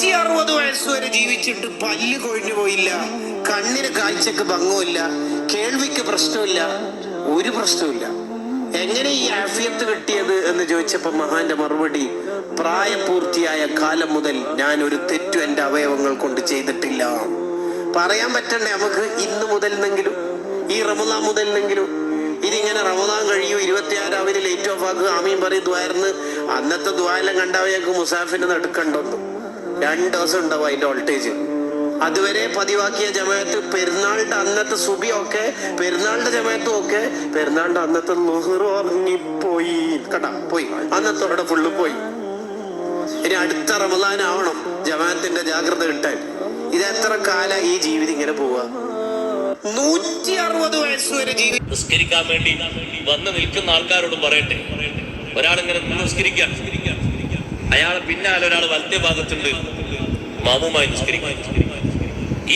നൂറ്റി അറുപത് വയസ്സ് വരെ ജീവിച്ചിട്ട് പല്ല് കൊഴിഞ്ഞു പോയില്ല. കണ്ണിന് കാഴ്ചക്ക് ഭംഗമില്ല കേൾവിക്ക് പ്രശ്നമില്ല ഒരു പ്രശ്നമില്ല എങ്ങനെ ഈ ആഫിയത്ത് കിട്ടിയത് എന്ന് ചോദിച്ചപ്പോ മഹാന്റെ മറുപടി പ്രായപൂർത്തിയായ കാലം മുതൽ ഞാൻ ഒരു തെറ്റു എന്റെ അവയവങ്ങൾ കൊണ്ട് ചെയ്തിട്ടില്ല. പറയാൻ പറ്റണ്ടേ നമുക്ക് ഇന്ന് മുതൽ എന്നെങ്കിലും ഈ റമദാൻ മുതൽന്നെങ്കിലും ഇതിങ്ങനെ റമദാൻ കഴിയും അവർ ലേറ്റ് ഓഫ് ആക്കുക. ആമീൻ പറയും ദ്വായർന്ന് അന്നത്തെ ദ്വായെല്ലാം കണ്ടവയൊക്കെ മുസാഫിന് നടുക്കണ്ടൊന്നും രണ്ട് ദിവസം ഉണ്ടാവും അതിന്റെ വോൾട്ടേജ് അതുവരെ പതിവാക്കിയ ജമാഅത്ത് പെരുന്നാളിന്റെ അന്നത്തെ സുബി ഒക്കെ പെരുന്നാളിന്റെ ജമാഅത്തും ഒക്കെ. പെരുന്നാളിന്റെ അന്നത്തെ ലുഹർ ഉറങ്ങിപ്പോയി. കടാ പോയി. അന്നത്തെ അവിടെ ഫുള്ള് പോയി. ഇനി അടുത്ത റമദാനാവണം ജമാഅത്തിന്റെ ജാഗ്രത കിട്ടാൻ. ഇത് എത്ര കാല ഈ ജീവിതം ഇങ്ങനെ പോവാ? നൂറ്റി അറുപത് വയസ്സ് വരെ ജീവി നിസ്കരിക്കാൻ വേണ്ടി വന്ന് നിൽക്കുന്ന ആൾക്കാരോട് പറയട്ടെ. ഒരാളിങ്ങനെ നിസ്കരിക്കാൻ അയാളെ പിന്നാലെ ഒരാൾ വലത്തെ ഭാഗത്തുണ്ട്. മാമുമായി നിസ്കരിക്കുന്നു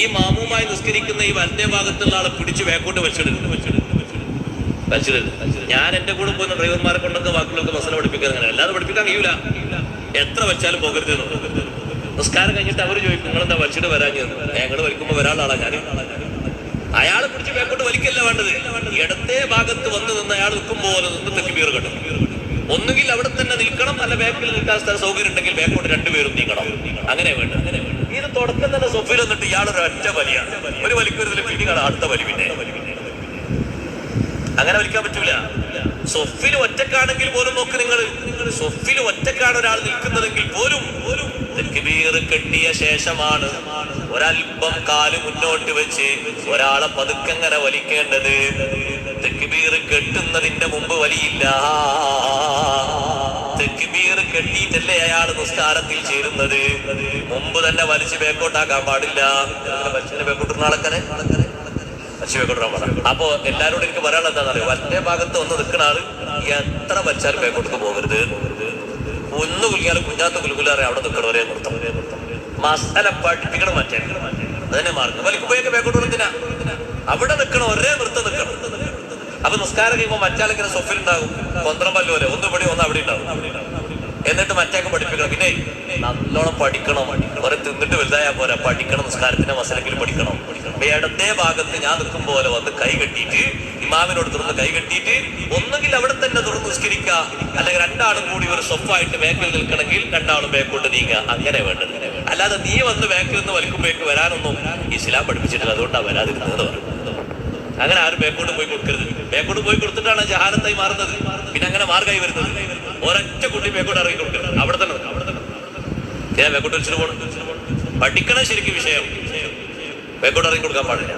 ഈ മാമുമായി നിസ്കരിക്കുന്ന ഈ വലത്തെ ഭാഗത്തുള്ള ആളെ പിടിച്ച് വേക്കോട്ട് വെച്ചിടരുത് ഞാൻ എന്റെ കൂടെ പോകുന്ന ഡ്രൈവർമാരെ കൊണ്ടൊക്കെ വാക്കുകളൊക്കെ ബസ്സിനെ പഠിപ്പിക്കാൻ അങ്ങനെ അല്ലാതെ പഠിപ്പിക്കാൻ കഴിയൂല. എത്ര വെച്ചാലും പോകരുത്. നിസ്കാരം കഴിഞ്ഞിട്ട് അവർ ചോദിക്കും നിങ്ങൾ എന്താ വലിച്ചിട്ട് വരാഞ്ഞത്? ഞങ്ങൾ വലിക്കുമ്പോ ഒരാളാണ് ഞാൻ അയാളെ പിടിച്ച് വേക്കോട്ട് വലിക്കല്ല വേണ്ടത്. ഇടത്തെ ഭാഗത്ത് വന്ന് നിന്ന് അയാൾ നിൽക്കുമ്പോൾ നിന്ന് തെക്കുബീർ കെട്ടും. ഒന്നുകിൽ അവിടെ തന്നെ നിൽക്കണം അല്ല ബാക്കിൽ നിൽക്കാൻ സ്ഥല സൗകര്യം ഉണ്ടെങ്കിൽ ബാക്കോട്ട് രണ്ടുപേരും നീങ്ങണം. അങ്ങനെ വേണ്ട. ഇത് തുടക്കം തന്നെ സൊഫയിൽ വന്നിട്ട് ഇയാളൊരു അറ്റ വലിയാണ്. ഒരു വലിക്കൊരു പിന്നീട് അടുത്ത വലി പിന്നെ. അങ്ങനെ വലിക്കാൻ പറ്റൂല. സൊഫിൽ ഒറ്റക്കാണെങ്കിൽ പോലും നോക്ക് നിങ്ങൾ സൊഫിൽ ഒറ്റക്കാണ് ഒരാൾ നിൽക്കുന്നതെങ്കിൽ പോലും തെക്കുബീർ കെട്ടിയ ശേഷമാണ് ഒരൽപ്പം കാൽ മുന്നോട്ട് വെച്ച് ഒരാളെ പതുക്കങ്ങനെ വലിക്കേണ്ടത്? കെട്ടുന്നതിന്റെ മുമ്പ് വലിയില്ല. തെക്കുബീർ കെട്ടിയിട്ടല്ലേ അയാൾ നിസ്കാരത്തിൽ ചേരുന്നത്? മുമ്പ് തന്നെ വലിച്ചു ബേക്കോട്ടാക്കാൻ പാടില്ല. വലിച്ചിന്റെ ബേക്കോട്ടുന്ന ആൾക്കാരെ? അപ്പോ എല്ലാരോടും എനിക്ക് പറയാനുള്ളത് എന്താണെന്നറിയോ? വലത്തെ ഭാഗത്ത് ഒന്ന് നിൽക്കുന്ന ആൾ എത്ര വലിച്ചാലും ബേക്കോട്ട് പോകരുത്. ഒന്ന് കുലിക്കാലും കുഞ്ഞാത്ത കുലുകുലാറെ അവിടെ നിൽക്കണവരെ നിർത്തം മസാല പഠിപ്പിക്കണം മറ്റേ. അതന്നെ മാർഗം വലിക്കുമ്പോഴേക്ക് ബേക്കോട്ട് അവിടെ നിൽക്കണം ഒരേ നൃത്തം നിൽക്കണം. അപ്പൊ നിസ്കാരം കഴിയുമ്പോൾ മറ്റാളിങ്ങനെ സൊഫിലുണ്ടാകും കൊന്ത്രം പല്ലുപോലെ ഒന്ന് ഇവിടെ ഒന്ന് അവിടെ ഉണ്ടാവും. എന്നിട്ട് മറ്റേക്ക് പഠിപ്പിക്കണം. പിന്നെ നല്ലോണം പഠിക്കണം. കുറെ തിന്നിട്ട് വലുതായാ പോരാ. പഠിക്കണം നിസ്കാരത്തിന്റെ മസലെങ്കിലും പഠിക്കണം. ഇടത്തെ ഭാഗത്ത് ഞാൻ നിൽക്കും പോലെ വന്ന് കൈ കെട്ടിയിട്ട് ഇമാമിനോട് തുറന്ന് കൈ കെട്ടിയിട്ട് ഒന്നുകിൽ അവിടെ തന്നെ തുറന്ന് നിസ്കരിക്കുക. അല്ലെങ്കിൽ രണ്ടാളും കൂടി ഒരു സ്വപ്പായിട്ട് ബാക്കിൽ നിൽക്കണമെങ്കിൽ രണ്ടാളും ബാക്കോട്ട് നീങ്ങുക. അങ്ങനെ വേണ്ടത്. അല്ലാതെ നീ വന്ന് ബാക്കിൽ നിന്ന് വലിക്കുമ്പോഴേക്ക് വരാനൊന്നും ഇസ്ലാം പഠിപ്പിച്ചിട്ടില്ല. അതുകൊണ്ടാണ് വരാതിരുന്നത് അങ്ങനെ ആരും ബേക്കോട്ട് പോയി കൊടുക്കരുത്. ബേക്കോട്ട് പോയി കൊടുത്തിട്ടാണ് ജഹാനത്തായി മാറുന്നത്. പിന്നെ അങ്ങനെ മാർഗമായി വരുന്നത്. ഒരൊറ്റ കുട്ടി ബേക്കോട്ട് ഇറങ്ങി കൊടുക്കരുത്. അവിടെ തന്നെ അവിടെ തന്നെ ബേക്കോട്ട് വെച്ചിട്ട് പോകണം പഠിക്കണം ശരിക്കും വിഷയം. ബേക്കോട്ട് ഇറങ്ങി കൊടുക്കാൻ പാടില്ല.